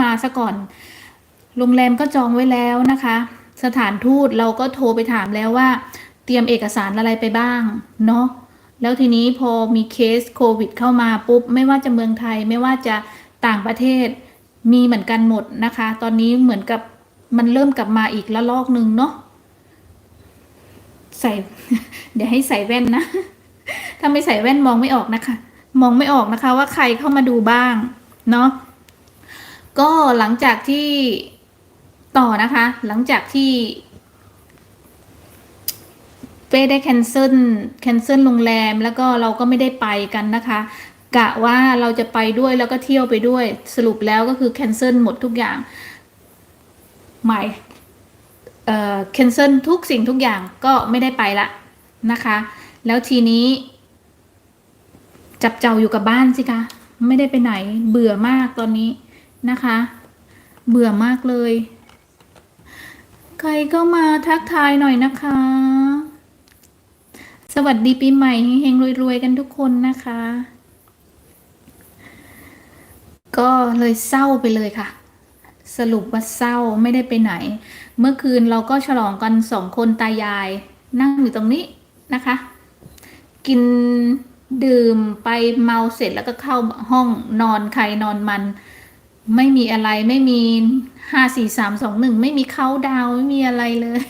มาซะก่อน โรงแรมก็จองไว้แล้วนะคะ สถานทูตเราก็โทรไปถามแล้วว่า เตรียมเอกสารอะไรไปบ้าง เนาะแล้วทีนี้พอมีเคสโควิดเข้ามาปุ๊บ ไม่ว่าจะเมืองไทยไม่ว่าจะต่างประเทศมีเหมือนกันหมดนะคะ ตอนนี้เหมือนกับมันเริ่มกลับมาอีกละลอกหนึ่งเนาะใส่ เดี๋ยวให้ใส่แว่นนะ ถ้าไม่ใส่แว่นมองไม่ออกนะคะ มองไม่ออกนะคะว่าใครเข้ามาดูบ้าง เนาะ ก็หลังจากที่ต่อนะคะ หลังจากที่ เป้ได้แคนเซิลแคนเซิลโรงแรมแล้วก็เราก็ไม่ได้ไปกันนะคะ กะว่าเราจะไปด้วยแล้วก็เที่ยวไปด้วยสรุปแล้วก็คือแคนเซิลหมดทุกอย่างหมายเอ่อแคนเซิลทุกสิ่งทุกอย่างก็ไม่ได้ไปละนะคะ แล้วทีนี้ จับเจ้าอยู่กับบ้านสิคะ ไม่ได้ไปไหนเบื่อมากตอนนี้ นะคะ เบื่อมากเลย ใครก็มาทักทายหน่อยนะคะ สวัสดีปีใหม่เฮงๆรวยๆกันทุกคนนะคะ ก็เลยเศร้าไปเลยค่ะ สรุปว่าเศร้าไม่ได้ไปไหน เมื่อคืนเราก็ฉลองกันสองคนตายาย นั่งอยู่ตรงนี้นะคะ กินดื่มไปเมาเสร็จแล้วก็เข้าห้องนอนใครนอนมัน ไม่มีอะไรไม่มีห้าสี่สามสองหนึ่งไม่มีเขาดาวไม่มีอะไรเลย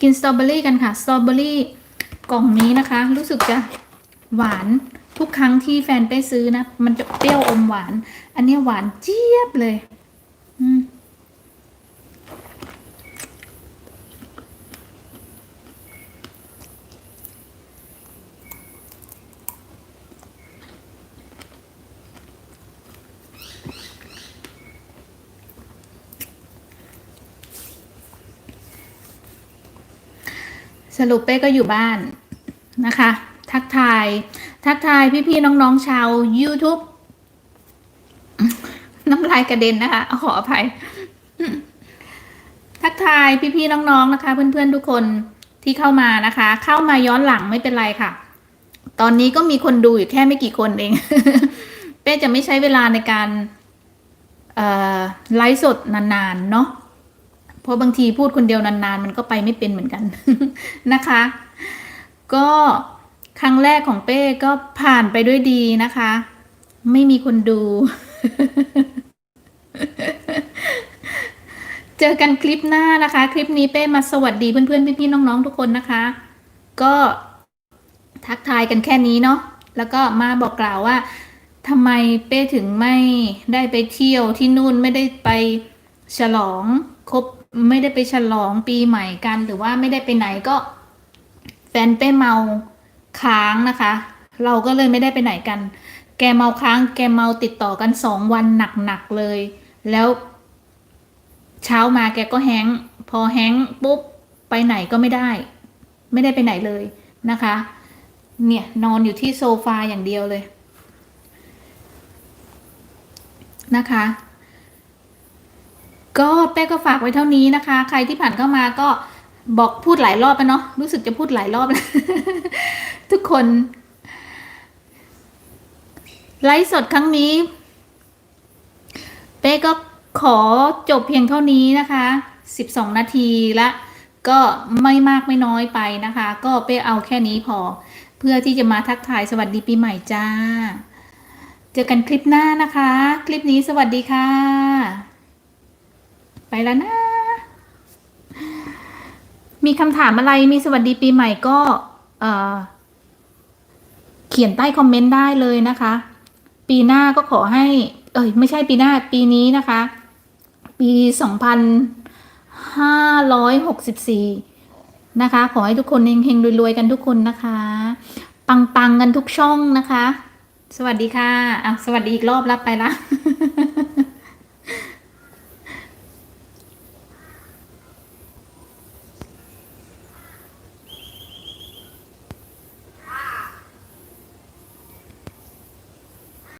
กินสตรอเบอรี่กันค่ะสตรอเบอรี่กล่องนี้นะคะ รู้สึกจะหวานทุกครั้งที่แฟนไปซื้อนะ มันจะเปรี้ยวอมหวาน อันนี้หวานเจี๊ยบเลย อืม สรุปเป้ก็อยู่บ้านนะคะ ทักทาย ทักทายพี่ๆน้องๆชาว YouTube น้ำลายกระเด็นนะคะ ขออภัย ทักทายพี่ๆน้องๆนะคะ เพื่อนๆทุกคนที่เข้ามานะคะ เข้ามาย้อนหลังไม่เป็นไรค่ะ ตอนนี้ก็มีคนดูอยู่แค่ไม่กี่คนเอง เป้จะไม่ใช้เวลาในการไลฟ์สดนานๆเนาะ เพราะบางทีพูดคนเดียวนานๆ มันก็ไปไม่เป็นเหมือนกันนะคะ ก็ครั้งแรกของเป้ก็ผ่านไปด้วยดีนะคะ ไม่มีคนดู เจอกันคลิปหน้านะคะ คลิปนี้เป้มาสวัสดีเพื่อนๆพี่ๆน้องๆทุกคนนะคะ ก็ทักทายกันแค่นี้เนาะแล้วก็มาบอกกล่าวว่าทำไมเป้ถึงไม่ได้ไปเที่ยวที่นู่นไม่ได้ไปฉลองครบ ไม่ได้ไปฉลองปีใหม่กัน หรือว่าไม่ได้ไปไหนก็ แฟนเป้เมาค้างนะคะ เราก็เลยไม่ได้ไปไหนกัน แกเมาค้าง แกเมาติดต่อกันสองวันหนักๆเลย แล้ว เช้ามาแกก็แฮงพอแฮงปุ๊บไปไหนก็ไม่ได้ ไม่ได้ไปไหนเลยนะคะ เนี่ยนอนอยู่ที่โซฟาอย่างเดียวเลยนะคะ ก็เป้ก็ฝากไว้เท่านี้นะคะ ใครที่ผ่านเข้ามาก็บอกพูดหลายรอบไปเนาะรู้สึกจะพูดหลายรอบแล้วทุกคน ไลฟ์สดครั้งนี้ เป้ก็ขอจบเพียงเท่านี้นะคะ 12 นาทีละ ก็ไม่มากไม่น้อยไปนะคะ ก็เป้เอาแค่นี้พอ เพื่อที่จะมาทักทายสวัสดีปีใหม่จ้า เจอกันคลิปหน้านะคะ คลิปนี้สวัสดีค่ะ ไปแล้วนะ มีคำถามอะไรมีสวัสดีปีใหม่ก็ เอ่อ เขียนใต้คอมเมนต์ได้เลยนะคะ ปีหน้าก็ขอให้ เอ้ย ไม่ใช่ปีหน้า ปีนี้นะคะ ปีสองพันห้าร้อยหกสิบสี่นะคะ ขอให้ทุกคนเฮงๆรวยๆกันทุกคนนะคะ ปังๆกันทุกช่องนะคะ สวัสดีค่ะอะ สวัสดีอีกรอบรับไปละ